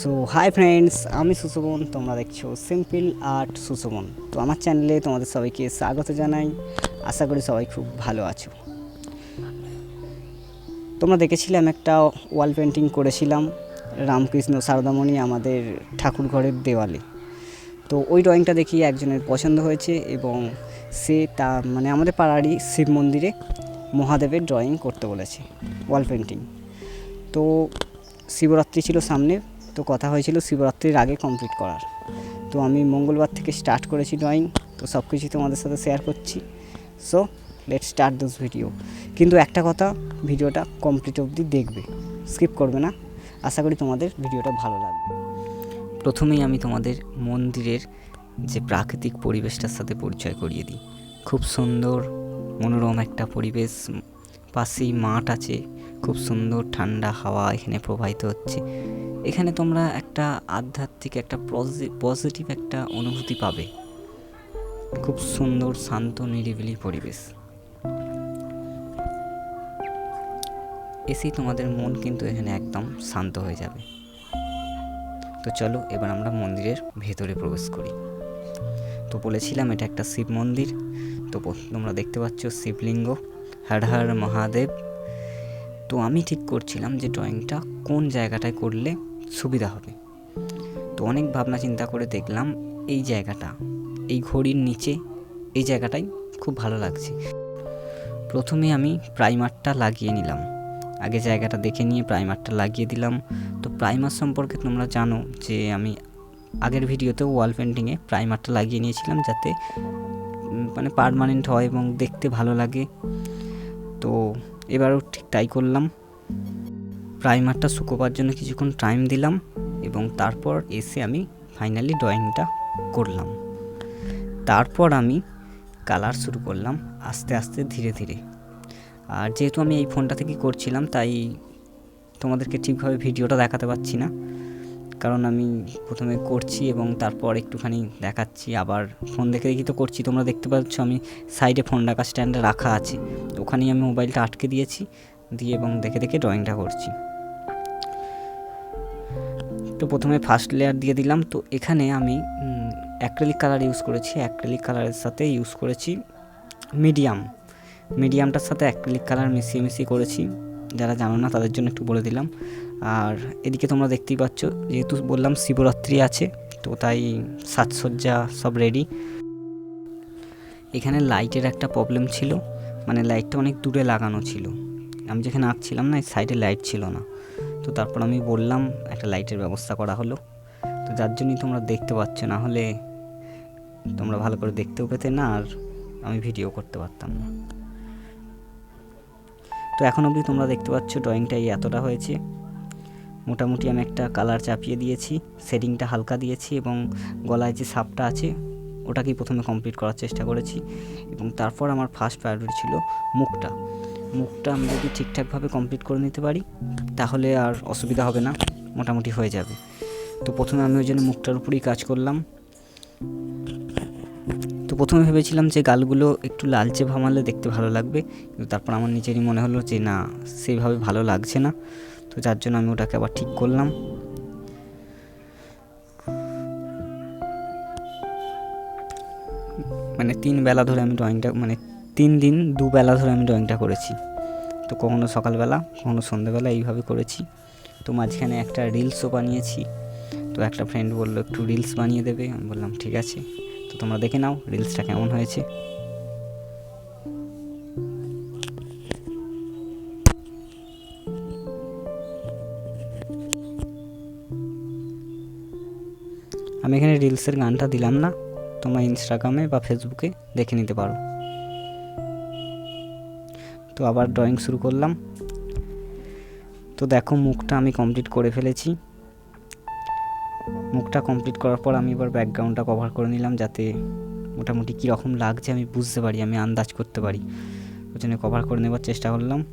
So hi friends আমি সুশোভন, তোমরা দেখছ সিম্পল আর্ট সুশোভন। তো আমার চ্যানেলে তোমাদের সবাইকে স্বাগত জানাই, আশা করি সবাই খুব ভালো আছো। তোমরা দেখেছিলাম একটা ওয়াল পেন্টিং করেছিলাম, রামকৃষ্ণ সারদামণি আমাদের ঠাকুর ঘরের দেওয়ালে। তো ওই ড্রয়িংটা দেখি একজনের পছন্দ হয়েছে এবং সে তা মানে আমাদের পাড়ারই শিব মন্দিরে মহাদেবের ড্রয়িং করতে বলেছে ওয়াল পেন্টিং তো শিবরাত্রি ছিল সামনে তো কথা হয়েছিল শিবরাত্রির আগে কমপ্লিট করার। তো আমি মঙ্গলবার থেকে স্টার্ট করেছি ড্রয়িং তো সব কিছুই তোমাদের সাথে শেয়ার করছি। So let start this video কিন্তু একটা কথা ভিডিওটা কমপ্লিট অবধি দেখবে স্কিপ করবে না। আশা করি তোমাদের ভিডিওটা ভালো লাগবে। প্রথমেই আমি তোমাদের মন্দিরের যে প্রাকৃতিক পরিবেশটার সাথে পরিচয় করিয়ে দিই। খুব সুন্দর, মনোরম একটা পরিবেশ পাশেই মাঠ আছে। খুব সুন্দর ঠান্ডা হাওয়া এখানে প্রবাহিত হচ্ছে। এখানে তোমরা একটা আধ্যাত্মিক, একটা পজিটিভ একটা অনুভূতি পাবে। খুব সুন্দর, শান্ত, নিরিবিলি পরিবেশ। এসেই তোমাদের মন কিন্তু এখানে একদম শান্ত হয়ে যাবে। তো চলো, এবার আমরা মন্দিরের ভেতরে প্রবেশ করি। তো বলেছিলাম এটা একটা শিব মন্দির। তো তোমরা দেখতে পাচ্ছ শিবলিঙ্গ। হর হর মহাদেব। তো আমি ঠিক করছিলাম যে ড্রয়িংটা কোন জায়গাটায় করলে সুবিধা হবে। তো অনেক ভাবনা চিন্তা করে দেখলাম এই জায়গাটা, এই ঘড়ির নিচে এই জায়গাটাই খুব ভালো লাগছে। প্রথমে আমি প্রাইমারটা লাগিয়ে নিলাম। আগে জায়গাটা দেখে নিয়ে প্রাইমারটা লাগিয়ে দিলাম। তো প্রাইমার সম্পর্কে তোমরা জানো যে আমি আগের ভিডিওতেও ওয়াল পেন্টিংয়ে প্রাইমারটা লাগিয়ে নিয়েছিলাম যাতে মানে পারমানেন্ট হয় এবং দেখতে ভালো লাগে। তো এবারও ঠিক তাই করলাম। প্রাইমারটা শুকোবার জন্য কিছুক্ষণ টাইম দিলাম এবং তারপর এসে আমি ফাইনালি ড্রয়িংটা করলাম। তারপর আমি কালার শুরু করলাম আস্তে আস্তে ধীরে ধীরে। আর যেহেতু আমি এই ফোনটা থেকে করছিলাম, তাই তোমাদেরকে ঠিকভাবে ভিডিওটা দেখাতে পারছি না। কারণ আমি প্রথমে করছি এবং তারপর একটুখানি দেখাচ্ছি, আবার ফোন দেখে দেখি তো করছি। তোমরা দেখতে পাচ্ছ আমি সাইডে ফোন রাখা স্ট্যান্ডে রাখা আছে। ওখানেই আমি মোবাইলটা আটকে দিয়েছি, দিয়ে এবং দেখে দেখে ড্রয়িংটা করছি। তো প্রথমে ফার্স্ট লেয়ার দিয়ে দিলাম। তো এখানে আমি অ্যাক্রেলিক কালার ইউজ করেছি। অ্যাক্রেলিক কালারের সাথে ইউজ করেছি মিডিয়াম মিডিয়ামটার সাথে অ্যাক্রেলিক কালার মিশিয়ে মিশিয়ে করেছি। যারা জানো না, তাদের জন্য একটু বলে দিলাম। আর এদিকে তোমরা দেখতেই পাচ্ছ, যেহেতু বললাম শিবরাত্রি আছে, তো তাই সাজসজ্জা সব রেডি এখানে লাইটের একটা প্রবলেম ছিল মানে লাইটটা অনেক দূরে লাগানো ছিল। আমি যেখানে আঁকছিলাম না সাইডে লাইট ছিল না। তো তারপর আমি বললাম, একটা লাইটের ব্যবস্থা করা হলো। তো যার জন্যই তোমরা দেখতে পাচ্ছ, না হলে তোমরা ভালো করে দেখতেও পেতে না, আর আমি ভিডিও করতে পারতাম না। তো এখন অবধি তোমরা দেখতে পাচ্ছ ড্রয়িংটা এই এতটা হয়েছে। মোটামুটি আমি একটা কালার চাপিয়ে দিয়েছি শেডিংটা হালকা দিয়েছি এবং গলায় যে সাপটা আছে, ওটাকেই প্রথমে কমপ্লিট করার চেষ্টা করেছি এবং তারপর আমার ফার্স্ট প্রায়োরিটি ছিল মুখটা। মুখটা আমি যদি ঠিকঠাকভাবে কমপ্লিট করে নিতে পারি, তাহলে আর অসুবিধা হবে না, মোটামুটি হয়ে যাবে। তো প্রথমে আমি ওই জন্য মুখটার উপরেই কাজ করলাম। তো প্রথমে ভেবেছিলাম যে গালগুলো একটু লালচে ভামালে দেখতে ভালো লাগবে, কিন্তু তারপর আমার নিজেরই মনে হলো যে না, সেইভাবে ভালো লাগছে না। তো যার জন্য আমি ওটাকে আবার ঠিক করলাম। মানে তিন বেলা ধরে আমি ড্রয়িংটা মানে তিন দিন দুবেলা ধরে আমি ড্রয়িংটা করেছি। তো কখনো সকালবেলা, কখনো সন্ধ্যেবেলা এইভাবে করেছি। তো মাঝখানে একটা রিলসও বানিয়েছি। তো একটা ফ্রেন্ড বলল, একটু রিলস বানিয়ে দেবে? আমি বললাম, ঠিক আছে। তো তোমরা দেখে নাও রিলসটা কেমন হয়েছে। আমি এখানে রিলসের গানটা দিলাম না, তোমরা ইনস্টাগ্রামে বা ফেসবুকে দেখে নিতে পারো। তো আবার ড্রয়িং শুরু করলাম। তো দেখো, মুখটা আমি কমপ্লিট করে ফেলেছি। মুখটা কমপ্লিট করার পর আমি এবার ব্যাকগ্রাউন্ডটা কভার করে নিলাম যাতে মোটামুটি কীরকম লাগছে আমি বুঝতে পারি, আমি আন্দাজ করতে পারি। ওই জন্য কভার করে নেবার চেষ্টা করলাম।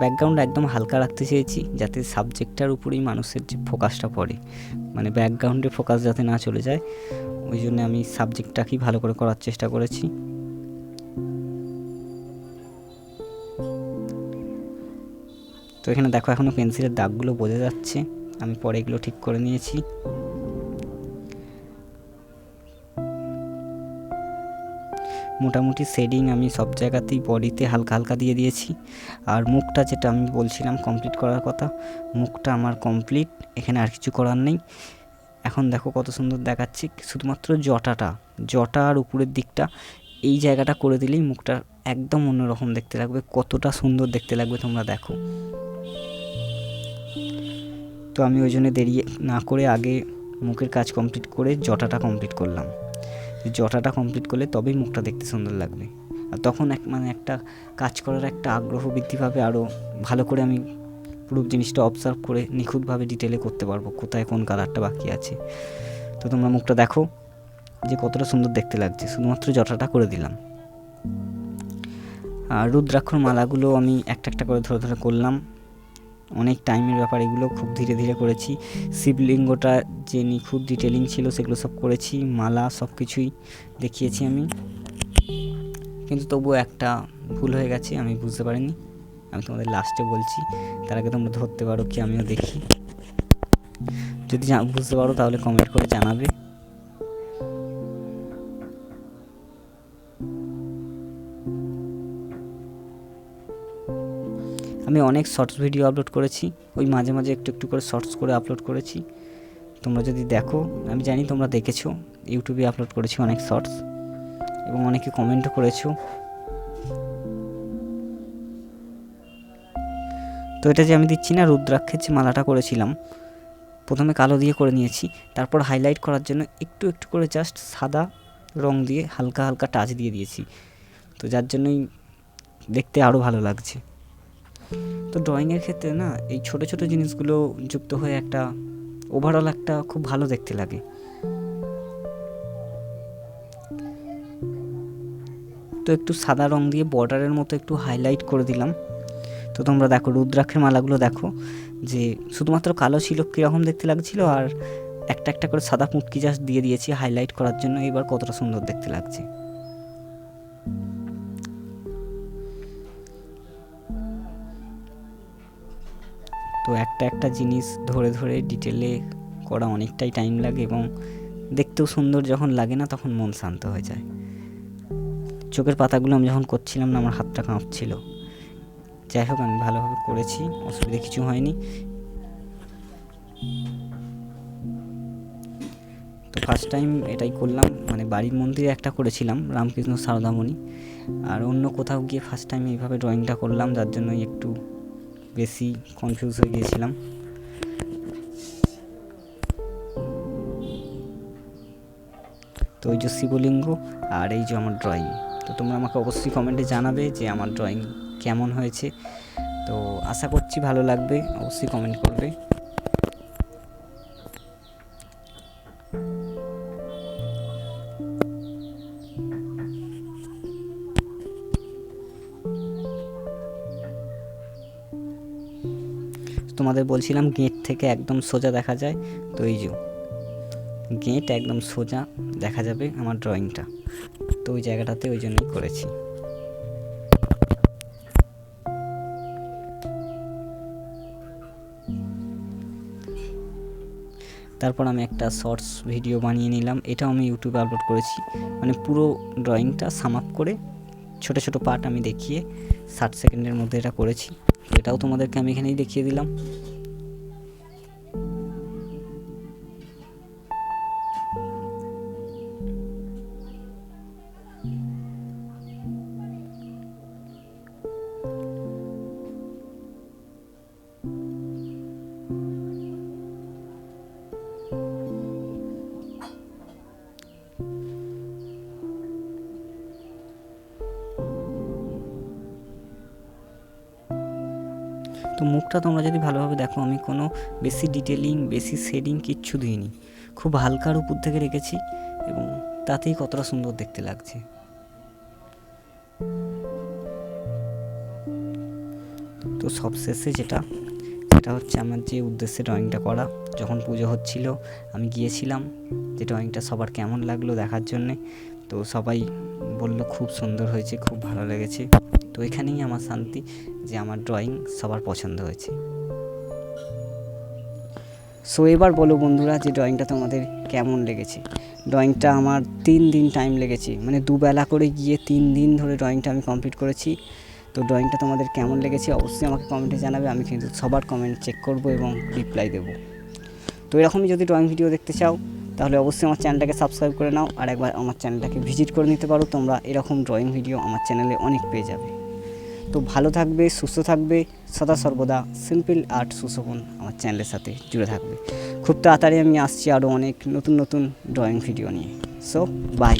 ব্যাকগ্রাউন্ড একদম হালকা রাখতে চেয়েছি যাতে সাবজেক্টটার উপরেই মানুষের যে ফোকাসটা পড়ে। মানে ব্যাকগ্রাউন্ডে ফোকাস যাতে না চলে যায়, ওই জন্য আমি সাবজেক্টটাকেই ভালো করে করার চেষ্টা করেছি। তো এখানে দেখো এখনও পেন্সিলের দাগগুলো বোঝা যাচ্ছে। আমি পরে এগুলো ঠিক করে নিয়েছি। মোটামুটি শেডিং আমি সব জায়গাতেই বডিতে হালকা হালকা দিয়ে দিয়েছি। আর মুখটা যেটা আমি বলছিলাম কমপ্লিট করার কথা, মুখটা আমার কমপ্লিট, এখানে আর কিছু করার নেই। এখন দেখো কত সুন্দর দেখাচ্ছে, শুধুমাত্র জটাটা, জটা আর উপরের দিকটা, এই জায়গাটা করে দিলেই মুখটা একদম অন্যরকম দেখতে লাগবে, কতটা সুন্দর দেখতে লাগবে তোমরা দেখো। তো আমি ওই জন্য দেরি না করে আগে মুখের কাজ কমপ্লিট করে জটাটা কমপ্লিট করলাম। জটাটা কমপ্লিট করলে তবেই মুখটা দেখতে সুন্দর লাগবে। আর তখন এক মানে একটা কাজ করার একটা আগ্রহ বৃদ্ধি পাবে আরও ভালো করে আমি পুরো জিনিসটা অবজার্ভ করে নিখুঁতভাবে ডিটেলে করতে পারব, কোথায় কোন কালারটা বাকি আছে। তো তোমরা মুখটা দেখো যে কতটা সুন্দর দেখতে লাগছে, শুধুমাত্র জটাটা করে দিলাম। রুদ্রাক্ষর মালাগুলো আমি একটা একটা করে ধরে ধরে করলাম। অনেক টাইমের ব্যাপার, এগুলো খুব ধীরে ধীরে করেছি। শিবলিঙ্গটা যে নিখুঁত ডিটেলিং ছিল, সেগুলো সব করেছি। মালা সব কিছুই দেখিয়েছি আমি। কিন্তু তবুও একটা ভুল হয়ে গেছে, আমি বুঝতে পারিনি। আমি তোমাদের লাস্টে বলছি, তার আগে তোমরা ধরতে পারো কি আমিও দেখি। যদি বুঝতে পারো তাহলে কমেন্ট করে জানাবে। আমি অনেক শর্টস ভিডিও আপলোড করেছি। ওই মাঝে মাঝে একটু একটু করে শর্টস করে আপলোড করেছি। তোমরা যদি দেখো, আমি জানি তোমরা দেখেছ, ইউটিউবে আপলোড করেছি অনেক শর্টস এবং অনেকে কমেন্টও করেছ। তো এটা যে আমি দিচ্ছি না, রুদ্রাক্ষের যে মালাটা করেছিলাম, প্রথমে কালো দিয়ে করে নিয়েছি, তারপর হাইলাইট করার জন্য একটু একটু করে জাস্ট সাদা রং দিয়ে হালকা হালকা টাচ দিয়ে দিয়েছি। তো যার জন্যই দেখতে আরও ভালো লাগছে। তো ড্রয়িংয়ের ক্ষেত্রে না, এই ছোট ছোট জিনিসগুলো যুক্ত হয়ে একটা ওভারঅল একটা খুব ভালো দেখতে লাগে। তো একটু সাদা রং দিয়ে বর্ডারের মতো একটু হাইলাইট করে দিলাম। তো তোমরা দেখো, রুদ্রাক্ষের মালাগুলো দেখো, যে শুধুমাত্র কালো ছিল কীরকম দেখতে লাগছিল, আর একটা একটা করে সাদা পুটকি জাস্ট দিয়ে দিয়েছি হাইলাইট করার জন্য, এবার কতটা সুন্দর দেখতে লাগছে। তো একটা একটা জিনিস ধরে ধরে ডিটেলে করা অনেকটাই টাইম লাগে এবং দেখতেও সুন্দর যখন লাগে না তখন মন শান্ত হয়ে যায়। চোখের পাতাগুলো আমি যখন করছিলাম না, আমার হাতটা কাঁপছিল। যাই হোক, আমি ভালোভাবে করেছি, অসুবিধা কিছু হয়নি। তো ফার্স্ট টাইম এটাই করলাম মানে বাড়ির মন্দিরে একটা করেছিলাম, রামকৃষ্ণ সারদামণি। আর অন্য কোথাও গিয়ে ফার্স্ট টাইম এইভাবে ড্রয়িংটা করলাম, যার জন্য একটু বেশি কনফিউজ হয়ে গিয়েছিলাম। তো ওই যে শিবলিঙ্গ আর এই যে আমার ড্রয়িং তো তোমরা আমাকে অবশ্যই কমেন্টে জানাবে যে আমার ড্রয়িং কেমন হয়েছে। তো আশা করছি ভালো লাগবে, অবশ্যই কমেন্ট করবে। তোমাদের বলছিলাম গেট থেকে একদম সোজা দেখা যায়। তো এই যে, গেট একদম সোজা দেখা যাবে আমার ড্রয়িংটা। তো ওই জায়গাটাতে ওই জন্যই করেছি। তারপর আমি একটা শর্টস ভিডিও বানিয়ে নিলাম। এটাও আমি ইউটিউবে আপলোড করেছি। মানে পুরো ড্রয়িংটা সাম আপ করে ছোট ছোট পার্ট আমি দেখিয়ে ষাট সেকেন্ডের মধ্যে এটা করেছি। এটাও তোমাদেরকে আমি এখানেই দেখিয়ে দিলাম। তো মুখটা তোমরা যদি ভালোভাবে দেখো, আমি কোনো বেশি ডিটেলিং বেশি শেডিং কিচ্ছু দিইনি। খুব হালকার উপর থেকে রেখেছি এবং তাতেই কতটা সুন্দর দেখতে লাগছে। তো সবশেষে যেটা, সেটা হচ্ছে আমার যে উদ্দেশ্যে ড্রয়িংটা করা। যখন পুজো হচ্ছিল, আমি গিয়েছিলাম যে ড্রয়িংটা সবার কেমন লাগল দেখার জন্যে। তো সবাই বলল, খুব সুন্দর হয়েছে, খুব ভালো লেগেছে। তো এখানেই আমার শান্তি যে আমার ড্রয়িং সবার পছন্দ হয়েছে। সো এবার বলো বন্ধুরা যে ড্রয়িংটা তোমাদের কেমন লেগেছে? ড্রয়িংটা আমার তিন দিন টাইম লেগেছে। মানে দুবেলা করে গিয়ে তিন দিন ধরে ড্রয়িংটা আমি কমপ্লিট করেছি। তো ড্রয়িংটা তোমাদের কেমন লেগেছে অবশ্যই আমাকে কমেন্টে জানাবে। আমি কিন্তু সবার কমেন্ট চেক করব এবং রিপ্লাই দেবো। তো এরকমই যদি ড্রয়িং ভিডিও দেখতে চাও, তাহলে অবশ্যই আমার চ্যানেলটাকে সাবস্ক্রাইব করে নাও। আর একবার আমার চ্যানেলটাকে ভিজিট করে নিতে পারো। তোমরা এরকম ড্রয়িং ভিডিও আমার চ্যানেলে অনেক পেয়ে যাবে। তো ভালো থাকবে, সুস্থ থাকবে। সদা সর্বদা সিম্পল আর্ট সুশোভন আমার চ্যানেলের সাথে জুড়ে থাকবে। খুব তাড়াতাড়ি আমি আসছি আরও অনেক নতুন নতুন ড্রয়িং ভিডিও নিয়ে। So bye